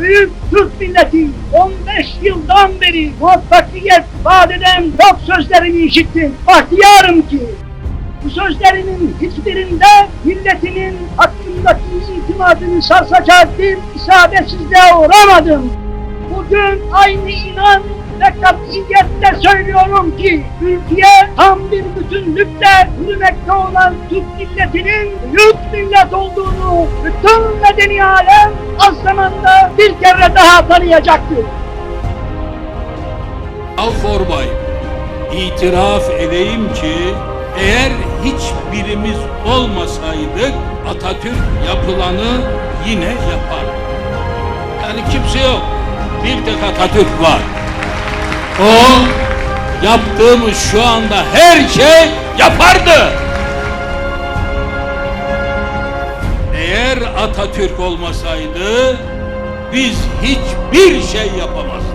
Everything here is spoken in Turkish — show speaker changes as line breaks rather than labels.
büyük Türk milleti 15 yıldan beri muvaffakiyet vaat eden çok sözlerini işittim. Bahtiyarım ki bu sözlerinin hiçbirinde milletinin hakkındaki itimadını sarsacak bir isabetsizliğe uğramadım. Bugün aynı inan ve katiyetle söylüyorum ki ülkeye tam bir bütünlükle yürümekte olan Türk milletinin büyük millet olduğunu bütün medeni alem az zamanda bir kere daha tanıyacaktır.
Alforbay, itiraf edeyim ki eğer hiçbirimiz olmasaydık Atatürk yapılanı yine yapar. Yani kimse yok. Bir tek Atatürk var. O yaptığımız şu anda her şey yapardı. Eğer Atatürk olmasaydı biz hiçbir şey yapamazdık.